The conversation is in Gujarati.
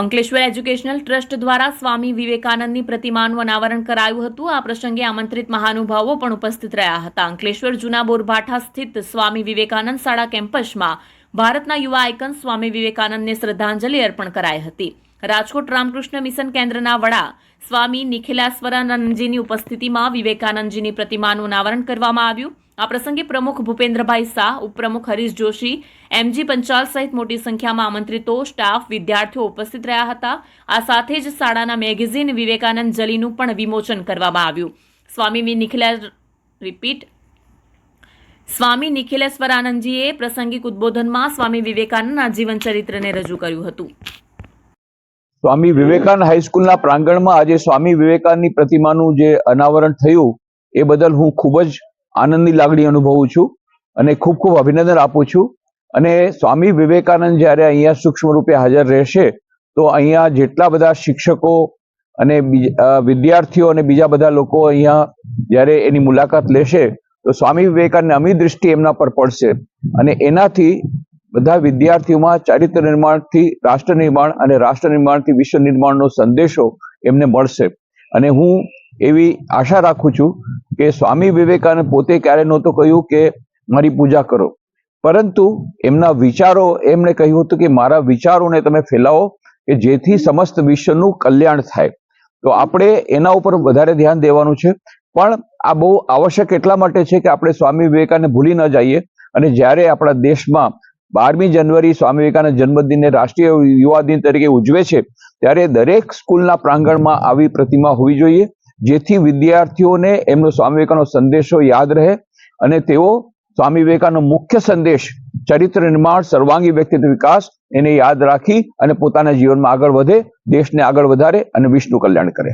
અંકલેશ્વર એજ્યુકેશનલ ટ્રસ્ટ દ્વારા સ્વામી વિવેકાનંદની પ્રતિમાનું અનાવરણ કરાયું હતું. આ પ્રસંગે આમંત્રિત મહાનુભાવો પણ ઉપસ્થિત રહ્યા હતા. અંકલેશ્વર જૂના બોરભાઠા સ્થિત સ્વામી વિવેકાનંદ શાળા કેમ્પસમાં ભારતના યુવા આઇકન સ્વામી વિવેકાનંદને શ્રદ્ધાંજલિ અર્પણ કરાઈ હતી. રાજકોટ રામકૃષ્ણ મિશન કેન્દ્રના વડા સ્વામી નિખિલાસ્વરાનંદજીની ઉપસ્થિતિમાં વિવેકાનંદજીની પ્રતિમાનું અનાવરણ કરવામાં આવ્યું. આ પ્રસંગે પ્રમુખ ભૂપેન્દ્રભાઈ શાહ, ઉપપ્રમુખ હરીશ જોશી, એમજી પંચાલ સહિત મોટી સંખ્યામાં આમંત્રિતો, સ્ટાફ, વિદ્યાર્થીઓ ઉપસ્થિત રહ્યા હતા. આ સાથે જ શાળાના મેગેઝિન વિવેકાનંદ જલીનું પણ વિમોચન કરવામાં આવ્યું. સ્વામી નિખિલા રિપીટ સ્વામી નિખિલેશ્વરાનંદજીએ પ્રસંગિક ઉદ્બોધનમાં સ્વામી વિવેકાનંદના જીવન ચરિત્રને રજૂ કર્યું હતું. સ્વામી વિવેકાનંદ હાઈસ્કૂલના પ્રાંગણમાં આજે સ્વામી વિવેકાનંદની પ્રતિમાનું જે અનાવરણ થયું, એ બદલ હું ખૂબ જ આનંદની લાગણી અનુભવું છું અને ખૂબ ખૂબ અભિનંદન આપું છું. અને સ્વામી વિવેકાનંદ જ્યારે અહીંયા સૂક્ષ્મ રૂપે હાજર રહેશે, તો અહીંયા જેટલા બધા શિક્ષકો અને વિદ્યાર્થીઓ અને બીજા બધા લોકો અહીંયા જ્યારે એની મુલાકાત લેશે, તો સ્વામી વિવેકાનંદ અમી દૃષ્ટિ એમના પર પડશે. અને એનાથી બધા વિદ્યાર્થીઓમાં ચારિત્ર નિર્માણથી રાષ્ટ્ર નિર્માણ અને રાષ્ટ્ર નિર્માણથી વિશ્વ નિર્માણનો સંદેશો એમને મળશે. અને હું એવી આશા રાખું છું કે સ્વામી વિવેકાનંદ પોતે ક્યારે નહોતું કહ્યું કે મારી પૂજા કરો. પરંતુ એમના વિચારો, એમણે કહ્યું હતું કે મારા વિચારોને તમે ફેલાવો કે જેથી સમસ્ત વિશ્વનું કલ્યાણ થાય. તો આપણે એના ઉપર વધારે ધ્યાન દેવાનું છે. પણ આ બહુ આવશ્યક એટલા માટે છે કે આપણે સ્વામી વિવેકાનંદ ભૂલી ન જઈએ અને જ્યારે આપણા દેશમાં બારમી જાન્યુઆરી સ્વામી વિવેકાનંદ જન્મદિનને રાષ્ટ્રીય યુવા દિન તરીકે ઉજવે છે, ત્યારે દરેક સ્કૂલના પ્રાંગણમાં આવી પ્રતિમા હોવી જોઈએ. જેથી વિદ્યાર્થીઓને એમનો સ્વામી વિવેકાનંદ સંદેશો યાદ રહે અને તેઓ સ્વામી વિવેકાનંદ મુખ્ય સંદેશ, ચરિત્ર નિર્માણ, સર્વાંગી વ્યક્તિત્વ વિકાસ એને યાદ રાખી અને પોતાના જીવનમાં આગળ વધે, દેશને આગળ વધારે અને વિષ્ણુ કલ્યાણ કરે.